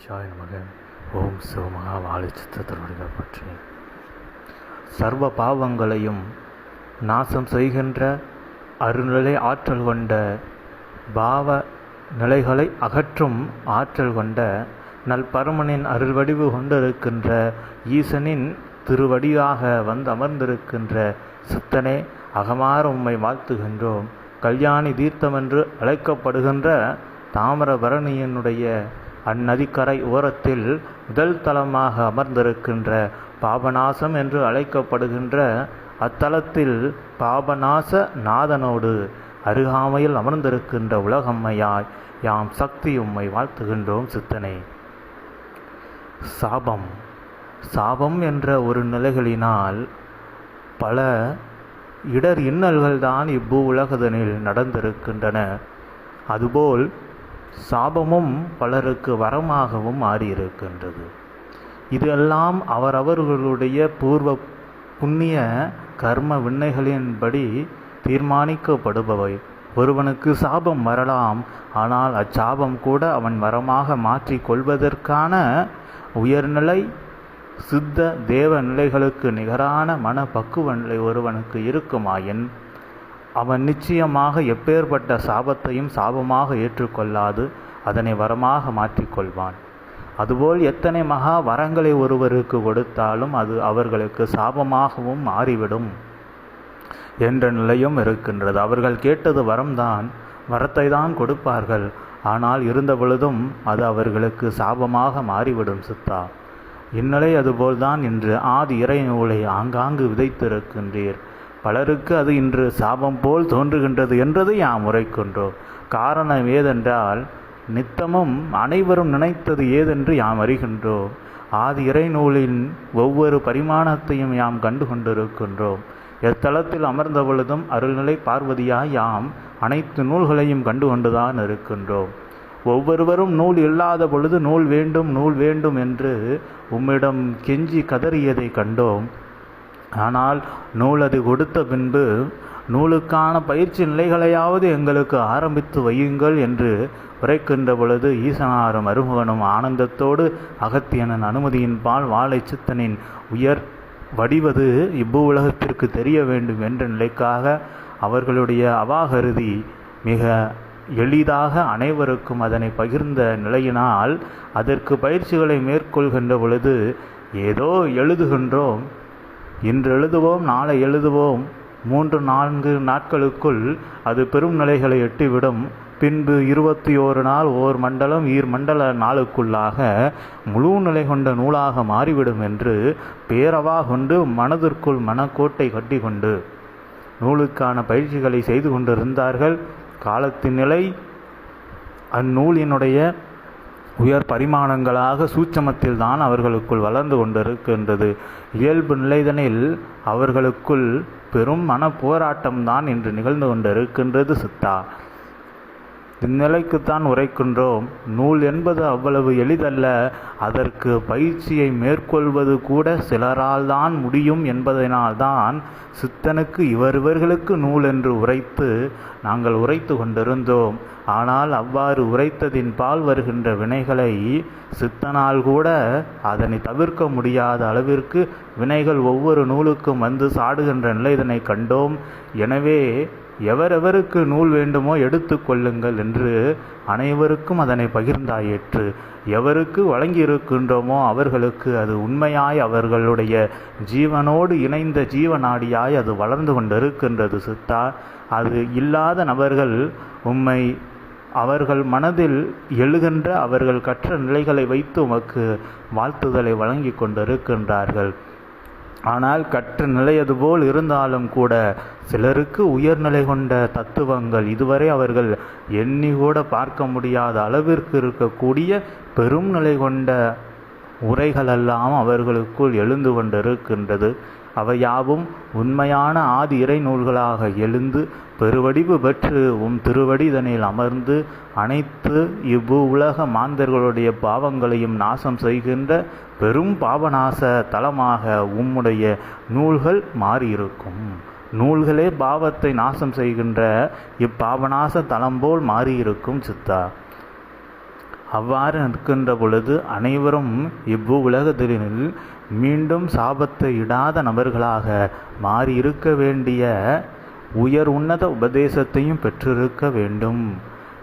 கணேஷாய நமக ஓம் சிவமகா வாழிச்சித்தருடைய பற்றி சர்வ பாவங்களையும் நாசம் செய்கின்ற அருநிலை ஆற்றல் கொண்ட பாவ நிலைகளை அகற்றும் ஆற்றல் கொண்ட நல்பரமனின் அருள் வடிவு கொண்டிருக்கின்ற ஈசனின் திருவடியாக வந்து அமர்ந்திருக்கின்ற சித்தனே அகமாற உம்மை வாழ்த்துகின்றோம். கல்யாணி தீர்த்தம் என்று அழைக்கப்படுகின்ற தாமிரபரணியனுடைய அந்நதிக்கரை ஓரத்தில் முதல் தலமாக அமர்ந்திருக்கின்ற பாபநாசம் என்று அழைக்கப்படுகின்ற அத்தலத்தில் பாபநாச நாதனோடு அருகாமையில் அமர்ந்திருக்கின்ற உலகம்மையாய் யாம் சக்தி உம்மை வாழ்த்துகின்றோம் சித்தனை. சாபம். சாபம் என்ற ஒரு நிலைகளினால் பல இடர் இன்னல்கள் தான் இப்பூ உலகதனில் நடந்திருக்கின்றன. அதுபோல் சாபமும் பலருக்கு வரமாகவும் மாறியிருக்கின்றது. இதெல்லாம் அவரவர்களுடைய பூர்வ புண்ணிய கர்ம விண்ணைகளின்படி தீர்மானிக்கப்படுபவை. ஒருவனுக்கு சாபம் வரலாம் ஆனால் அச்சாபம் கூட அவன் வரமாக மாற்றிக் கொள்வதற்கான உயர்நிலை சித்த தேவ நிலைகளுக்கு நிகரான மன பக்குவ நிலை ஒருவனுக்கு இருக்குமாயின் அவன் நிச்சயமாக எப்பேற்பட்ட சாபத்தையும் சாபமாக ஏற்றுக்கொள்ளாது அதனை வரமாக மாற்றிக்கொள்வான். அதுபோல் எத்தனை மகா வரங்களை ஒருவருக்கு கொடுத்தாலும் அது அவர்களுக்கு சாபமாகவும் மாறிவிடும் என்ற நிலையும் இருக்கின்றது. அவர்கள் கேட்டது வரம்தான் வரத்தை தான் கொடுப்பார்கள். ஆனால் இருந்த பொழுதும் அது அவர்களுக்கு சாபமாக மாறிவிடும் சித்தா. இந்நிலை அதுபோல்தான் இன்று ஆதி இறை நூலை ஆங்காங்கு விதைத்திருக்கின்றீர். பலருக்கு அது இன்று சாபம் போல் தோன்றுகின்றது என்றதை யாம் உரைக்கின்றோம். காரணம் ஏதென்றால் நித்தமும் அனைவரும் நினைத்தது ஏதென்று யாம் அறிகின்றோம். ஆதி இறைநூலின் ஒவ்வொரு பரிமாணத்தையும் யாம் கண்டு கொண்டிருக்கின்றோம் எத்தளத்தில் அமர்ந்த பொழுதும் அருள்நிலை பார்வதியாய் யாம் அனைத்து நூல்களையும் கண்டு கொண்டுதான் இருக்கின்றோம். ஒவ்வொருவரும் நூல் இல்லாத பொழுது நூல் வேண்டும் நூல் வேண்டும் என்று உம்மிடம் கெஞ்சி கதறியதை கண்டோம். ஆனால் நூல் அது கொடுத்த பின்பு நூலுக்கான பயிற்சி நிலைகளையாவது எங்களுக்கு ஆரம்பித்து வையுங்கள் என்று உரைக்கின்ற பொழுது ஈசனாரும் அருமுகனும் ஆனந்தத்தோடு அகத்தியனன் அனுமதியின்பால் வாழை சித்தனின் உயர் வடிவது இவ்வு உலகத்திற்கு தெரிய வேண்டும் என்ற நிலைக்காக அவர்களுடைய அவாகருதி மிக எளிதாக அனைவருக்கும் அதனை பகிர்ந்த நிலையினால் அதற்கு பயிற்சிகளை மேற்கொள்கின்ற பொழுது ஏதோ எழுதுகின்றோம். இன்று எழுதுவோம் நாளை எழுதுவோம். மூன்று நான்கு நாட்களுக்குள் அது பெரும் நிலைகளை எட்டிவிடும். பின்பு இருபத்தி ஓரு நாள் ஓர் மண்டலம் ஈர் மண்டல நாளுக்குள்ளாக முழு நிலை கொண்ட நூலாக மாறிவிடும் என்று பேரவா கொண்டு மனதிற்குள் மனக்கோட்டை கட்டி கொண்டு நூலுக்கான பயிற்சிகளை செய்து கொண்டிருந்தார்கள். காலத்தின் நிலை அந்நூலினுடைய உயர் பரிமாணங்களாக சூட்சமத்தில் தான் அவர்களுக்குள் வளர்ந்து கொண்டிருக்கின்றது. இயல்பு நிலைதனில் அவர்களுக்குள் பெரும் மன போராட்டம்தான் இன்று நிகழ்ந்து கொண்டிருக்கின்றது சித்தா. இந்நிலைக்குத்தான் உரைக்கின்றோம். நூல் என்பது அவ்வளவு எளிதல்ல. அதற்கு பயிற்சியை மேற்கொள்வது கூட சிலரால் தான் முடியும் என்பதனால்தான் சித்தனுக்கு இவரிவர்களுக்கு நூல் என்று உரைத்து நாங்கள் உரைத்து கொண்டிருந்தோம். ஆனால் அவ்வாறு உரைத்ததின் பால் வருகின்ற வினைகளை சித்தனால் கூட அதனை தவிர்க்க முடியாத அளவிற்கு வினைகள் ஒவ்வொரு நூலுக்கும் வந்து சாடுகின்ற நிலை இதனை கண்டோம். எனவே எவரெவருக்கு நூல் வேண்டுமோ எடுத்து கொள்ளுங்கள் என்று அனைவருக்கும் அதனை பகிர்ந்தாயிற்று. எவருக்கு வழங்கியிருக்கின்றோமோ அவர்களுக்கு அது உண்மையாய் அவர்களுடைய ஜீவனோடு இணைந்த ஜீவநாடியாய் அது வளர்ந்து கொண்டிருக்கின்றது சித்தா. அது இல்லாத நபர்கள் உம்மை அவர்கள் மனதில் எழுகின்ற அவர்கள் கற்ற நிலைகளை வைத்து உமக்கு வாழ்த்துதலை வழங்கி கொண்டிருக்கின்றார்கள். ஆனால் கற்ற நிலையது போல் இருந்தாலும் கூட சிலருக்கு உயர்நிலை கொண்ட தத்துவங்கள் இதுவரை அவர்கள் எண்ணி கூட பார்க்க முடியாத அளவிற்கு இருக்கக்கூடிய பெரும் நிலை கொண்ட உரைகளெல்லாம் அவர்களுக்குள் எழுந்து கொண்டிருக்கின்றது. அவையாவும் உண்மையான ஆதி இறை நூல்களாக எழுந்து பெருவடிவு பெற்று உம் திருவடிதனில் அமர்ந்து அனைத்து இவ்வு உலக மாந்தர்களுடைய பாவங்களையும் நாசம் செய்கின்ற பெரும் பாவநாச தலமாக உம்முடைய நூல்கள் மாறியிருக்கும். நூல்களே பாவத்தை நாசம் செய்கின்ற இப்பாவநாச தலம் போல் மாறியிருக்கும் சித்தா. அவ்வாறு நிற்கின்ற பொழுது அனைவரும் இவ்வு உலகத்தினில் மீண்டும் சாபத்தை இடாத நபர்களாக மாறியிருக்க வேண்டிய உயர் உன்னத உபதேசத்தையும் பெற்றிருக்க வேண்டும்.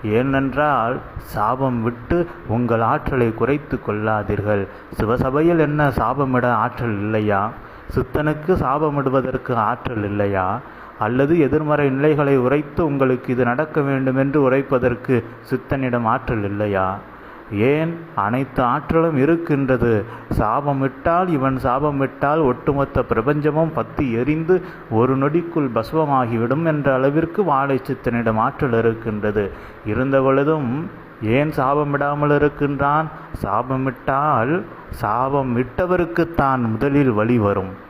ஏனென்றால் சாபம் விட்டு உங்கள் ஆற்றலை குறைத்து கொள்ளாதீர்கள். சிவசபையில் என்ன சாபமிட ஆற்றல் இல்லையா? சித்தனுக்கு சாபமிடுவதற்கு ஆற்றல் இல்லையா? அல்லது எதிர்மறை நிலைகளை உரைத்து உங்களுக்கு இது நடக்க வேண்டும் என்று உரைப்பதற்கு சித்தனிடம் ஆற்றல் இல்லையா? ஏன் அனைத்து ஆற்றலும் இருக்கின்றது? சாபமிட்டால் இவன் சாபமிட்டால் ஒட்டுமொத்த பிரபஞ்சமும் பத்தி எரிந்து ஒரு நொடிக்குள் பஸ்வமாகிவிடும் என்ற அளவிற்கு வாழை சித்தனிடம் ஆற்றல் இருக்கின்றது. இருந்த பொழுதும் ஏன் சாபமிடாமல் இருக்கின்றான்? சாபமிட்டால் சாபம் விட்டவருக்குத்தான் முதலில் வழி வரும்.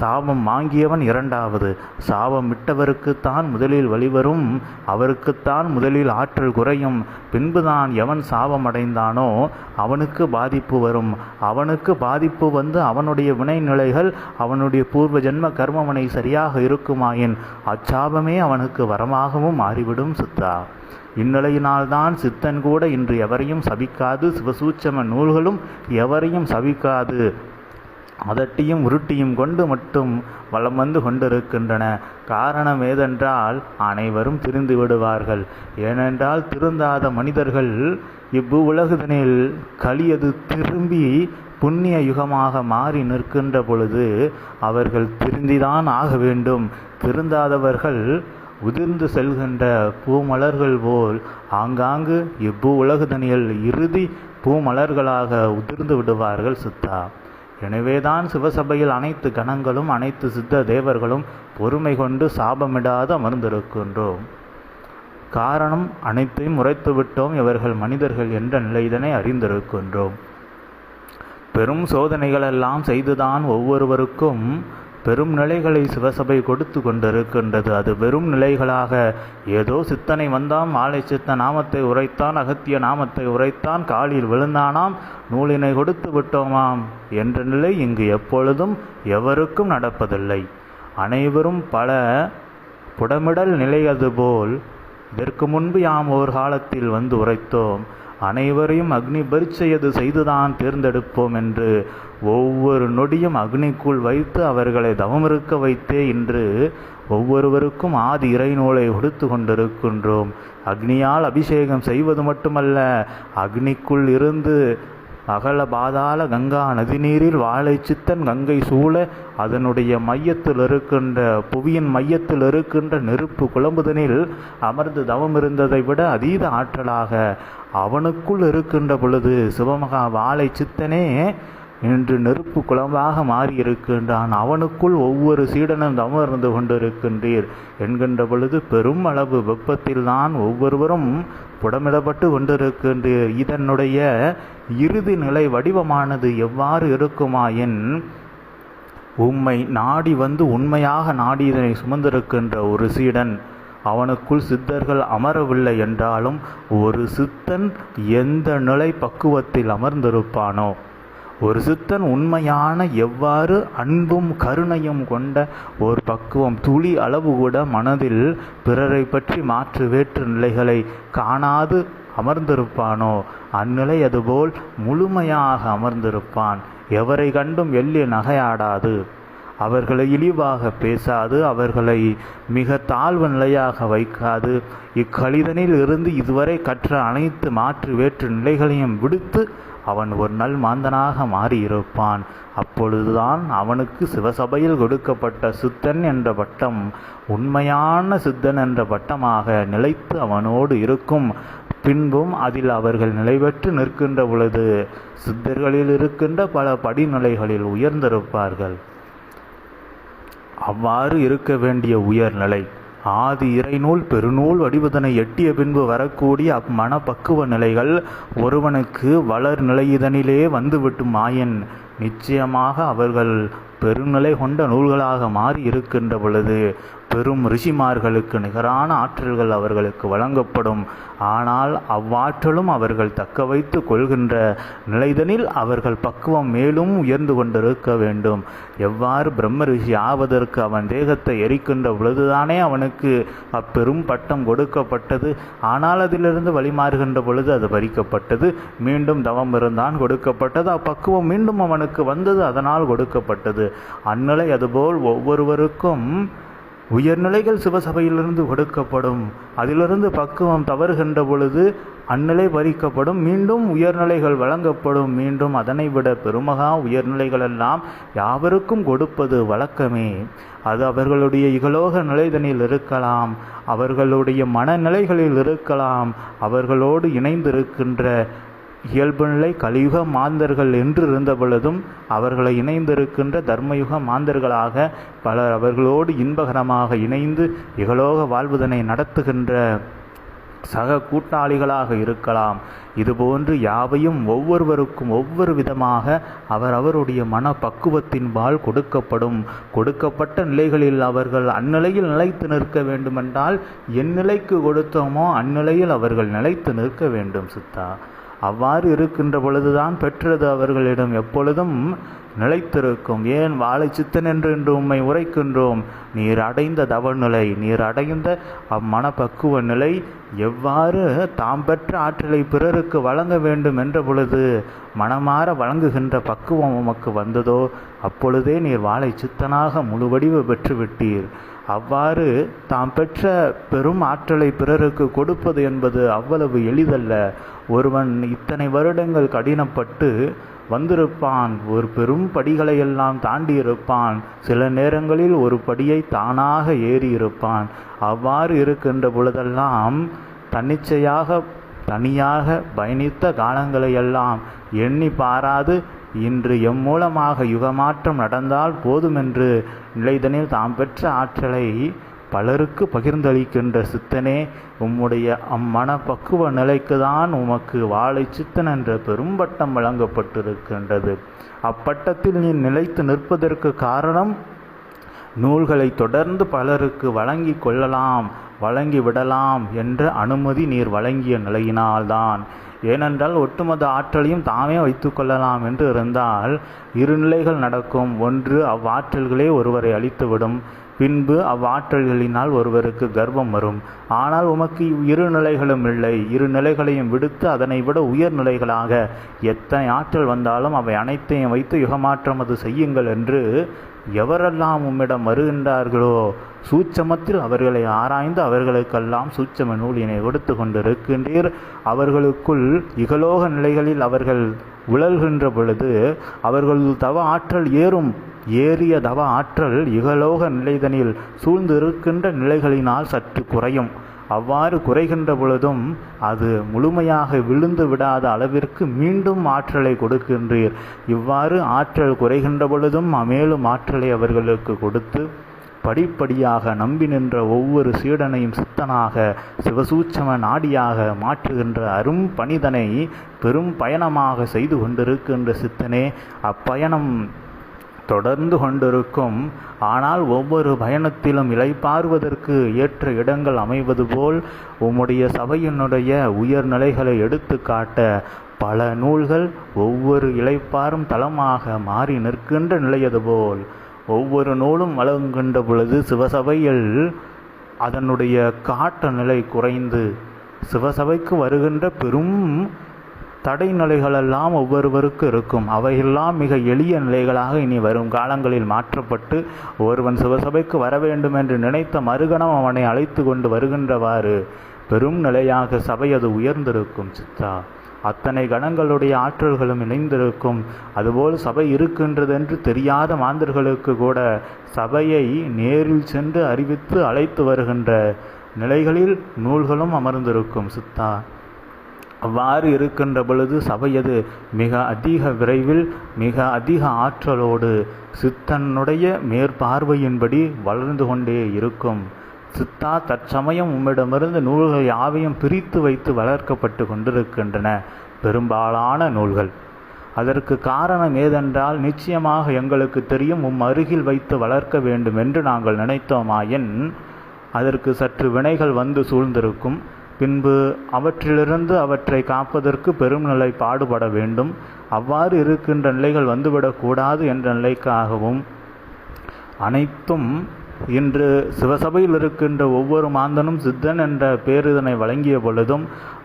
சாபம் வாங்கியவன் இரண்டாவது. சாபம் விட்டவருக்குத்தான் முதலில் வழிவரும் அவருக்குத்தான் முதலில் ஆற்றல் குறையும். பின்புதான் எவன் சாபம் அடைந்தானோ அவனுக்கு பாதிப்பு வரும். அவனுக்கு பாதிப்பு வந்து அவனுடைய வினைநிலைகள் அவனுடைய பூர்வ ஜென்ம கர்மவனை சரியாக இருக்குமாயின் அச்சாபமே அவனுக்கு வரமாகவும் மாறிவிடும் சித்தா. இந்நிலையினால்தான் சித்தன் கூட இன்று எவரையும் சபிக்காது. சிவசூச்சம நூல்களும் எவரையும் சபிக்காது. அதட்டியும் உருட்டியும் கொண்டு மட்டும் வலம் வந்து கொண்டிருக்கின்றன. காரணம் ஏதென்றால் அனைவரும் திருந்து விடுவார்கள். ஏனென்றால் திருந்தாத மனிதர்கள் இவ்வு உலகத்தினில் கலியது திரும்பி புண்ணிய யுகமாக மாறி நிற்கின்ற பொழுது அவர்கள் திருந்திதான் ஆக வேண்டும். திருந்தாதவர்கள் உதிர்ந்து செல்கின்ற பூமலர்கள் போல் ஆங்காங்கு இவ்வு உலகதனியல் இறுதி பூமலர்களாக உதிர்ந்து விடுவார்கள் சித்தா. எனவேதான் சிவசபையில் அனைத்து கணங்களும் அனைத்து சித்த தேவர்களும் பொறுமை கொண்டு சாபமிடாது அமர்ந்திருக்கின்றோம். காரணம் அனைத்தையும் உரைத்து விட்டோம் இவர்கள் மனிதர்கள் என்ற நிலையினை அறிந்திருக்கின்றோம். பெரும் சோதனைகளெல்லாம் செய்துதான் ஒவ்வொருவருக்கும் பெரும் நிலைகளை சிவசபை கொடுத்து கொண்டிருக்கின்றது. அது வெறும் நிலைகளாக. ஏதோ சித்தனை வந்தாம் மாலை சித்த நாமத்தை உரைத்தான் அகத்திய நாமத்தை உரைத்தான் காலில் விழுந்தானாம் நூலினை கொடுத்து விட்டோமாம் என்ற நிலை இங்கு எப்பொழுதும் எவருக்கும் நடப்பதில்லை. அனைவரும் பல புடமிடல் நிலை அதுபோல் இதற்கு முன்பு யாம் ஒரு காலத்தில் வந்து உரைத்தோம். அனைவரையும் அக்னி பரீட்சையது செய்துதான் தேர்ந்தெடுப்போம் என்று ஒவ்வொரு நொடியும் அக்னிக்குள் வைத்து அவர்களை தவமிருக்க வைத்தே இன்று ஒவ்வொருவருக்கும் ஆதி இறைநூலை கொடுத்து கொண்டிருக்கின்றோம். அக்னியால் அபிஷேகம் செய்வது மட்டுமல்ல அக்னிக்குள் இருந்து அகல பாதாள கங்கா நதிநீரில் வாழை சித்தன் கங்கை சூழ அதனுடைய மையத்தில் இருக்கின்ற புவியின் மையத்தில் இருக்கின்ற நெருப்பு குழம்புதனில் அமர்ந்து தவம் இருந்ததை விட அதீத ஆற்றலாக அவனுக்குள் இருக்கின்ற பொழுது சிவமகா வாழை சித்தனே இன்று நெருப்பு குளம்பாக மாறியிருக்கின்றான். அவனுக்குள் ஒவ்வொரு சீடனும் தமர்ந்து கொண்டிருக்கின்றீர். என்கின்ற பொழுது பெரும் அளவு வெப்பத்தில்தான் ஒவ்வொருவரும் புடமிடப்பட்டு கொண்டிருக்கின்றீர். இதனுடைய இறுதி நிலை வடிவமானது எவ்வாறு இருக்குமாயின் உம்மை நாடி வந்து உண்மையாக நாடி இதனை சுமந்திருக்கின்ற ஒரு சீடன். அவனுக்குள் சித்தர்கள் அமரவில்லை என்றாலும் ஒரு சித்தன் எந்த நிலை பக்குவத்தில் அமர்ந்திருப்பானோ? ஒரு சித்தன் உண்மையான எவ்வாறு அன்பும் கருணையும் கொண்ட ஒரு பக்குவம் துளி அளவு கூட மனதில் பிறரை பற்றி மாற்று வேற்று நிலைகளை காணாது அமர்ந்திருப்பானோ? அந்நிலை அதுபோல் முழுமையாக அமர்ந்திருப்பான். எவரை கண்டும் எள்ளி நகையாடாது. அவர்களை இழிவாக பேசாது அவர்களை மிக தாழ்வு நிலையாக வைக்காது. இக்கலிதனில் இருந்து இதுவரை கற்ற அனைத்து மாற்று வேற்று நிலைகளையும் விடுத்து அவன் ஒரு நல் மாந்தனாக மாறியிருப்பான். அப்பொழுதுதான் அவனுக்கு சிவசபையில் கொடுக்கப்பட்ட சித்தன் என்ற பட்டம் உண்மையான சித்தன் என்ற பட்டமாக நிலைத்து அவனோடு இருக்கும். பின்பும் அதில் அவர்கள் நிலைபெற்று நிற்கின்ற பொழுது சித்தர்களில் இருக்கின்ற பல படிநிலைகளில் உயர்ந்திருப்பார்கள். அவ்வாறு இருக்க வேண்டிய உயர்நிலை. ஆதி இறைநூல் பெருநூல் வடிவதனை எட்டிய பின்பு வரக்கூடிய அம்மனப்பக்குவ நிலைகள் ஒருவனுக்கு வளர் நிலையிதனிலே வந்துவிட்டு மாயன் நிச்சயமாக அவர்கள் பெருநிலை கொண்ட நூல்களாக மாறி இருக்கின்ற பொழுது பெரும் ரிஷிமார்களுக்கு நிகரான ஆற்றல்கள் அவர்களுக்கு வழங்கப்படும். ஆனால் அவ்வாற்றலும் அவர்கள் தக்க வைத்து கொள்கின்ற நிலைதனில் அவர்கள் பக்குவம் மேலும் உயர்ந்து கொண்டிருக்க வேண்டும். எவ்வாறு பிரம்ம ரிஷி ஆவதற்கு அவன் தேகத்தை எரிக்கின்ற பொழுதுதானே அவனுக்கு அப்பெரும் பட்டம் கொடுக்கப்பட்டது. ஆனால் அதிலிருந்து வழிமாறுகின்ற பொழுது அது பறிக்கப்பட்டது. மீண்டும் தவம் இருந்தான் கொடுக்கப்பட்டது. அப்பக்குவம் மீண்டும் அவனுக்கு வந்தது அதனால் கொடுக்கப்பட்டது. அந்நிலை அதுபோல் ஒவ்வொருவருக்கும் உயர்நிலைகள் சிவசபையிலிருந்து கொடுக்கப்படும் அதிலிருந்து பக்குவம் தவறுகின்ற பொழுது அந்நிலை பறிக்கப்படும். மீண்டும் உயர்நிலைகள் வழங்கப்படும். மீண்டும் அதனை விட பெருமகா உயர்நிலைகளெல்லாம் யாவருக்கும் கொடுப்பது வழக்கமே. அது அவர்களுடைய இகலோக நிலைதனில் இருக்கலாம். அவர்களுடைய மனநிலைகளில் இருக்கலாம். அவர்களோடு இணைந்திருக்கின்ற இயல்பு நிலை கலியுக மாந்தர்கள் என்று இருந்த பொழுதும் அவர்களை இணைந்திருக்கின்ற தர்மயுக மாந்தர்களாக பலர் அவர்களோடு இன்பகரமாக இணைந்து இகலோக வாழ்வுதனை நடத்துகின்ற சக கூட்டாளிகளாக இருக்கலாம். இதுபோன்று யாவையும் ஒவ்வொருவருக்கும் ஒவ்வொரு விதமாக அவர் அவருடைய மன பக்குவத்தின்பால் கொடுக்கப்படும். கொடுக்கப்பட்ட நிலைகளில் அவர்கள் அந்நிலையில் நிலைத்து நிற்க வேண்டுமென்றால் என் நிலைக்கு கொடுத்தோமோ அந்நிலையில் அவர்கள் நிலைத்து நிற்க வேண்டும் சித்தா. அவ்வாறு இருக்கின்ற பொழுதுதான் பெற்றது அவர்களிடம். எப்பொழுதும் நிலைத்திருக்கும். ஏன் வாழை சித்தன் என்று இன்று உம்மை உரைக்கின்றோம்? நீர் அடைந்த தவநிலை நீர் அடைந்த அம்மனப்பக்குவ நிலை எவ்வாறு தாம் பெற்ற ஆற்றலை பிறருக்கு வழங்க வேண்டும் என்ற பொழுது மனமாற வழங்குகின்ற பக்குவம் உமக்கு வந்ததோ அப்பொழுதே நீர் வாழை சித்தனாக முழு வடிவு பெற்றுவிட்டீர். அவ்வாறு தாம் பெற்ற பெரும் ஆற்றலை பிறருக்கு கொடுப்பது என்பது அவ்வளவு எளிதல்ல. ஒருவன் இத்தனை வருடங்கள் கடினப்பட்டு வந்திருப்பான். ஒரு பெரும் படிகளை எல்லாம் தாண்டி இருப்பான் சில நேரங்களில் ஒரு படியை தானாக ஏறி இருப்பான் அவ்வாறு இருக்கின்ற பொழுதெல்லாம் தன்னிச்சையாக தனியாக பயணித்த காலங்களையெல்லாம் எண்ணி பாராது இன்று எம் மூலமாக யுகமாற்றம் நடந்தால் போதுமென்று நிலைதனில் தாம் பெற்ற ஆற்றலை பலருக்கு பகிர்ந்தளிக்கின்ற சித்தனே உம்முடைய அம்மன பக்குவ நிலைக்கு தான் உமக்கு வாழை சித்தன் என்ற பெரும்பட்டம் வழங்கப்பட்டிருக்கின்றது. அப்பட்டத்தில் நீ நிலைத்து நிற்பதற்கு காரணம் நூல்களை தொடர்ந்து பலருக்கு வழங்கி கொள்ளலாம் வழங்கி விடலாம் என்ற அனுமதி நீர் வழங்கிய நிலையினால்தான். ஏனென்றால் ஒட்டுமொத்த ஆற்றலையும் தாமே வைத்துக்கொள்ளலாம் என்று இருந்தால் இரு நிலைகள் நடக்கும். ஒன்று அவ்வாற்றல்களே ஒருவரை அழித்துவிடும். பின்பு அவ்வாற்றல்களினால் ஒருவருக்கு கர்வம் வரும். ஆனால் உமக்கு இரு நிலைகளும் இல்லை. இரு நிலைகளையும் விடுத்து அதனை விட உயர் நிலைகளாக எத்தனை ஆற்றல் வந்தாலும் அவை அனைத்தையும் வைத்து யுகமாற்றம் அது செய்யுங்கள் என்று எவரெல்லாம் உம்மிடம் வருகின்றார்களோ சூட்சமத்தில் அவர்களை ஆராய்ந்து அவர்களுக்கெல்லாம் சூட்சம நூலினை கொடுத்து கொண்டிருக்கின்றீர். அவர்களுக்குள் இகலோக நிலைகளில் அவர்கள் உழல்கின்ற பொழுது அவர்கள் தவ ஆற்றல் ஏறும். ஏறிய தவ ஆற்றல் இகலோக நிலைதனில் சூழ்ந்திருக்கின்ற நிலைகளினால் சற்று குறையும். அவ்வாறு குறைகின்ற பொழுதும் அது முழுமையாக விழுந்து விடாத அளவிற்கு மீண்டும் ஆற்றலை கொடுக்கின்றீர். இவ்வாறு ஆற்றல் குறைகின்ற பொழுதும் மேலும் ஆற்றலை அவர்களுக்கு கொடுத்து படிப்படியாக நம்பி நின்ற ஒவ்வொரு சீடனையும் சித்தனாக சிவசூட்சம நாடியாக மாற்றுகின்ற அரும் பணிதனை பெரும் பயணமாக செய்து கொண்டிருக்கின்ற சித்தனே அப்பயணம் தொடர்ந்து கொண்டிருக்கும். ஆனால் ஒவ்வொரு பயணத்திலும் இலைப்பாறுவதற்கு ஏற்ற இடங்கள் அமைவது போல் உம்முடைய சபையினுடைய உயர்நிலைகளை எடுத்து காட்ட பல நூல்கள் ஒவ்வொரு இலைப்பாரும் தளமாக மாறி நிற்கின்ற நிலையது போல். ஒவ்வொரு நூலும் வழங்குகின்ற பொழுது சிவசபையில் அதனுடைய காட்ட நிலை குறைந்து சிவசபைக்கு வருகின்ற பெரும் தடை நிலைகளெல்லாம் ஒவ்வொருவருக்கு இருக்கும். அவையெல்லாம் மிக எளிய நிலைகளாக இனி வரும் காலங்களில் மாற்றப்பட்டு ஒருவன் சிவசபைக்கு வர வேண்டும் என்று நினைத்த மறுகணம் அவனை அழைத்து கொண்டு வருகின்றவாறு. பெரும் நிலையாக சபை அது உயர்ந்திருக்கும் சித்தா. அத்தனை கணங்களுடைய ஆற்றல்களும் இணைந்திருக்கும். அதுபோல் சபை இருக்கின்றதென்று தெரியாத மாந்தர்களுக்கு கூட சபையை நேரில் சென்று அறிவித்து அழைத்து வருகின்ற நிலைகளில் நூல்களும் அமர்ந்திருக்கும் சித்தா. அவ்வாறு இருக்கின்ற பொழுது சபையது மிக அதிக விரைவில் மிக அதிக ஆற்றலோடு சித்தனுடைய மேற்பார்வையின்படி வளர்ந்து கொண்டே இருக்கும். சித்தா தற்சமயம் உம்மிடமிருந்து நூல்கள் யாவையும் பிரித்து வைத்து வளர்க்கப்பட்டு கொண்டிருக்கின்றன. பெரும்பாலான நூல்கள். அதற்கு காரணம் ஏதென்றால் நிச்சயமாக எங்களுக்கு தெரியும் உம் அருகில் வைத்து வளர்க்க வேண்டும் என்று நாங்கள் நினைத்தோமாயின் அதற்கு சற்று வினைகள் வந்து சூழ்ந்திருக்கும். பின்பு அவற்றிலிருந்து அவற்றை காப்பதற்கு பெரும் நிலை பாடுபட வேண்டும். அவ்வாறு இருக்கின்ற நிலைகள் வந்துவிடக்கூடாது என்ற நிலைக்காகவும் அனைத்தும் இன்று சிவசபையில் இருக்கின்ற ஒவ்வொரு மாந்தனும் சித்தன் என்ற பேரிதனை வழங்கிய பொழுதும்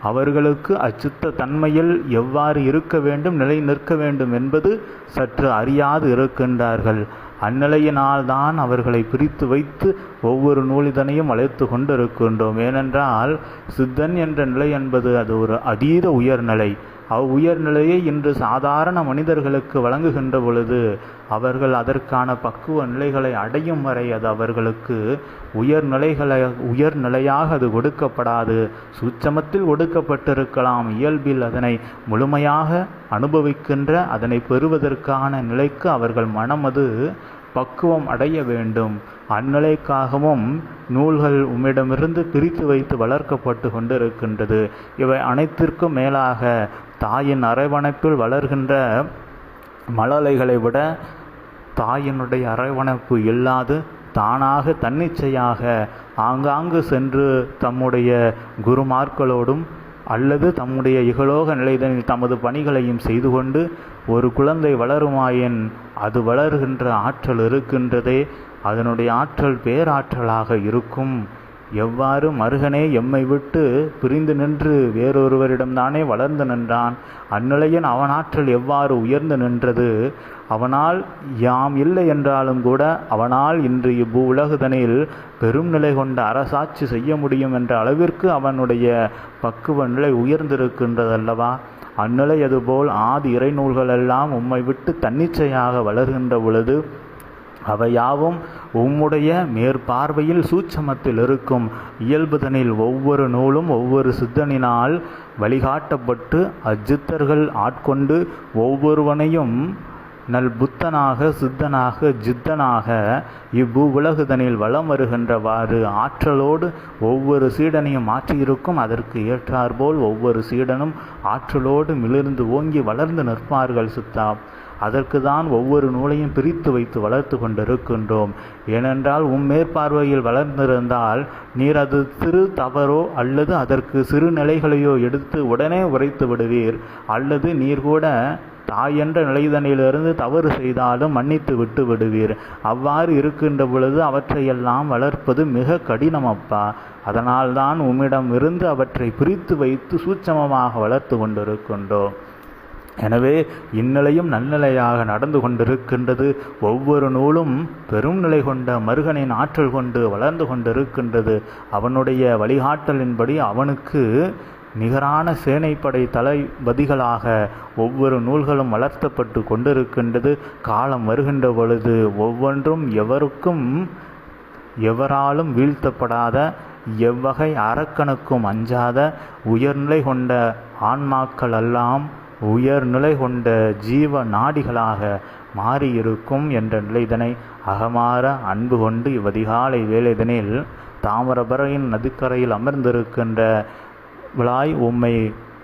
அவர்களுக்கு அச்சுத்த தன்மையில் எவ்வாறு இருக்க வேண்டும் நிலை நிற்க வேண்டும் என்பது சற்று அறியாது இருக்கின்றார்கள். அந்நிலையினால்தான் அவர்களை பிரித்து வைத்து ஒவ்வொரு நூலிதனையும் அழைத்து கொண்டிருக்கின்றோம். ஏனென்றால் சித்தன் என்ற நிலை என்பது அது ஒரு அதீத உயர்நிலை. அவ் உயர்நிலையை இன்று சாதாரண மனிதர்களுக்கு வழங்குகின்ற பொழுது அவர்கள் அதற்கான பக்குவ நிலைகளை அடையும் வரை அது அவர்களுக்கு உயர்நிலைகளை உயர்நிலையாக அது கொடுக்கப்படாது சூட்சமத்தில் கொடுக்கப்பட்டிருக்கலாம் இயல்பில் அதனை முழுமையாக அனுபவிக்கின்ற அதனை பெறுவதற்கான நிலைக்கு அவர்கள் மனமது பக்குவம் அடைய வேண்டும். அந்நிலைக்காகவும் நூல்கள் உம்மிடமிருந்து பிரித்து வைத்து வளர்க்கப்பட்டு கொண்டிருக்கின்றது. இவை அனைத்திற்கும் மேலாக தாயின் அரவணைப்பில் வளர்கின்ற மழலைகளை விட தாயினுடைய அரவணைப்பு இல்லாது தானாக தன்னிச்சையாக ஆங்காங்கு சென்று தம்முடைய குருமார்களோடும் அல்லது தம்முடைய இகலோக நிலைதனில் தமது பணிகளையும் செய்து கொண்டு ஒரு குழந்தை வளருமாயின் அது வளர்கின்ற ஆற்றல் இருக்கின்றதே அதனுடைய ஆற்றல் பேராற்றலாக இருக்கும். எவ்வாறு மருகனே எம்மை விட்டு பிரிந்து நின்று வேறொருவரிடம்தானே வளர்ந்து நின்றான். அந்நிலையின் அவன் ஆற்றல் எவ்வாறு உயர்ந்து நின்றது? அவனால் யாம் இல்லை என்றாலும் கூட அவனால் இன்று இவ்வு உலகுதனில் பெரும் நிலை கொண்ட அரசாட்சி செய்ய முடியும் என்ற அளவிற்கு அவனுடைய பக்குவ நிலை உயர்ந்திருக்கின்றதல்லவா? அந்நிலை அதுபோல் ஆதி இறைநூல்களெல்லாம் உம்மை விட்டு தன்னிச்சையாக வளர்கின்ற பொழுது அவையாவும் உம்முடைய மேற்பார்வையில் சூட்சமத்தில் இருக்கும் இயல்புதனில் ஒவ்வொரு நூலும் ஒவ்வொரு சித்தனினால் வழிகாட்டப்பட்டு அஜித்தர்கள் ஆட்கொண்டு ஒவ்வொருவனையும் நல் புத்தனாக சித்தனாக ஜித்தனாக இவ்வு உலகுதனில் வலம் வருகின்றவாறு ஆற்றலோடு ஒவ்வொரு சீடனையும் மாற்றியிருக்கும். அதற்கு ஏற்றாற்போல் ஒவ்வொரு சீடனும் ஆற்றலோடு மிளிர்ந்து ஓங்கி வளர்ந்து நிற்பார்கள் சித்தா. அதற்கு தான் ஒவ்வொரு நூலையும் பிரித்து வைத்து வளர்த்து கொண்டிருக்கின்றோம். ஏனென்றால் உம் மேற்பார்வையில் வளர்ந்திருந்தால் நீர் அது சிறு தவறோ அல்லது அதற்கு சிறு நிலைகளையோ எடுத்து உடனே உரைத்து விடுவீர். அல்லது நீர் கூட தாய் என்ற நிலைதனிலிருந்து தவறு செய்தாலும் மன்னித்து விட்டு விடுவீர். அவ்வாறு இருக்கின்ற பொழுது அவற்றையெல்லாம் வளர்ப்பது மிக கடினம் அப்பா. அதனால்தான் உம்மிடம் இருந்து அவற்றை பிரித்து வைத்து சூட்சமமாக வளர்த்து கொண்டிருக்கின்றோம். எனவே இந்நிலையும் நன்னிலையாக நடந்து கொண்டிருக்கின்றது. ஒவ்வொரு நூலும் பெரும் நிலை கொண்ட மருகனின் ஆற்றல் கொண்டு வளர்ந்து கொண்டிருக்கின்றது. அவனுடைய வழிகாட்டலின்படி அவனுக்கு நிகரான சேனைப்படை தளபதிகளாக ஒவ்வொரு நூல்களும் வளர்த்தப்பட்டு கொண்டிருக்கின்றது. காலம் வருகின்ற பொழுது ஒவ்வொன்றும் எவருக்கும் எவராலும் வீழ்த்தப்படாத எவ்வகை அரக்கனுக்கும் அஞ்சாத உயர்நிலை கொண்ட ஆன்மாக்கள் எல்லாம் உயர்நிலை கொண்ட ஜீவ நாடிகளாக மாறியிருக்கும் என்ற நிலைதனை அகமாற அன்பு கொண்டு இவ்வதிகாலை வேலைதனில் தாமரபரையின் நதிக்கரையில் அமர்ந்திருக்கின்ற விழாய் உம்மை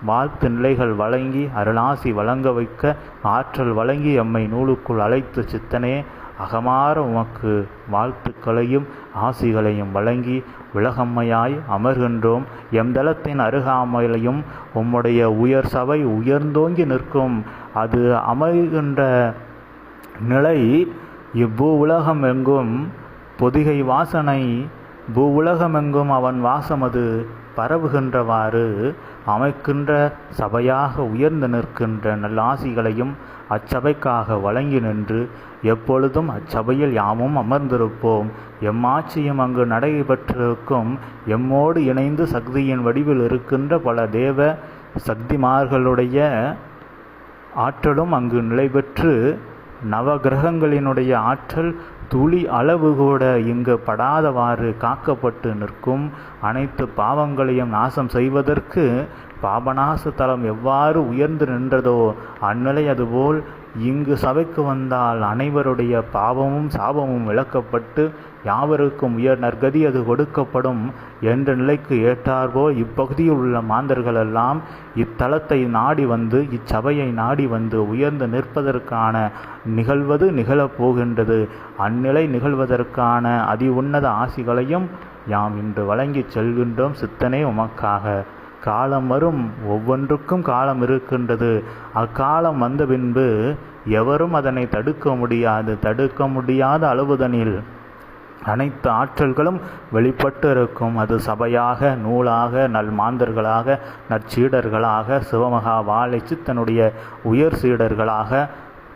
வாழ்த்து நிலைகள் வழங்கி அருளாசி வழங்க வைக்க ஆற்றல் வழங்கி எம்மை நூலுக்குள் அழைத்து சித்தனே அகமாற உமக்கு வாழ்த்துக்களையும் ஆசிகளையும் வழங்கி உலகம்மையாய் அமர்கின்றோம். எம்தளத்தின் அருகாமையிலையும் உம்முடைய உயர் சபை உயர்ந்தோங்கி நிற்கும். அது அமைகின்ற நிலை இப்பூ உலகம் எங்கும். பொதிகை வாசனை பூ உலகமெங்கும் அவன் வாசமது பரவுகின்றவாறு. அமைக்கின்ற சபையாக உயர்ந்து நிற்கின்ற நல்லாசிகளையும் அச்சபைக்காக வழங்கி நின்று எப்பொழுதும் அச்சபையில் யாமும் அமர்ந்திருப்போம். எம்மாட்சியும் அங்கு நடைபெற்றிருக்கும். எம்மோடு இணைந்து சக்தியின் வடிவில் இருக்கின்ற பல தேவ சக்திமார்களுடைய ஆற்றலும் அங்கு நிலை பெற்று நவகிரகங்களினுடைய ஆற்றல் துளி அளவு கூட இங்கு படாதவாறு காக்கப்பட்டு நிற்கும் அனைத்து பாவங்களையும் நாசம் செய்வதற்கு பாபநாசு தலம் எவ்வாறு உயர்ந்து நின்றதோ அந்நிலை அதுபோல் இங்கு சபைக்கு வந்தால் அனைவருடைய பாவமும் சாபமும் விளக்கப்பட்டு யாவருக்கும் உயர் நற்கதி அது கொடுக்கப்படும் என்ற நிலைக்கு ஏற்றார்போ இப்பகுதியில் உள்ள மாந்தர்களெல்லாம் இத்தலத்தை நாடி வந்து இச்சபையை நாடி வந்து உயர்ந்து நிற்பதற்கான நிகழ்வது நிகழப்போகின்றது அந்நிலை நிகழ்வதற்கான அதி உன்னத ஆசிகளையும் யாம் இன்று வழங்கிச் செல்கின்றோம் சித்தனே உமக்காக. காலம் வரும் ஒவ்வொன்றுக்கும் காலம் இருக்கின்றது. அக்காலம் வந்த பின்பு எவரும் அதனை தடுக்க முடியாது தடுக்க முடியாத அளவுதனில் அனைத்து ஆற்றல்களும் வெளிப்பட்டு இருக்கும். அது சபையாக நூலாக நல் மாந்தர்களாக நற்சீடர்களாக சிவமகா வாழை சித்தனுடைய உயர் சீடர்களாக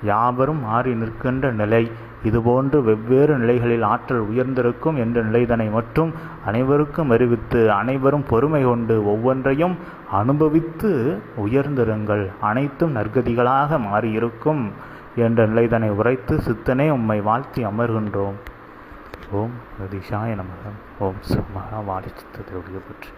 யாவரும் மாறி நிற்கின்ற நிலை. இதுபோன்று வெவ்வேறு நிலைகளில் ஆற்றல் உயர்ந்திருக்கும் என்ற நிலைதனை மட்டும் அனைவருக்கும் அறிவித்து அனைவரும் பொறுமை கொண்டு ஒவ்வொன்றையும் அனுபவித்து உயர்ந்திருங்கள். அனைத்தும் நற்கதிகளாக மாறியிருக்கும் என்ற நிலைதனை உரைத்து சித்தனே உம்மை வாழ்த்தி அமர்கின்றோம். ஓம் திஷாய நமகம் ஓம் சுமகா வாழை சித்தத்தை பற்றி.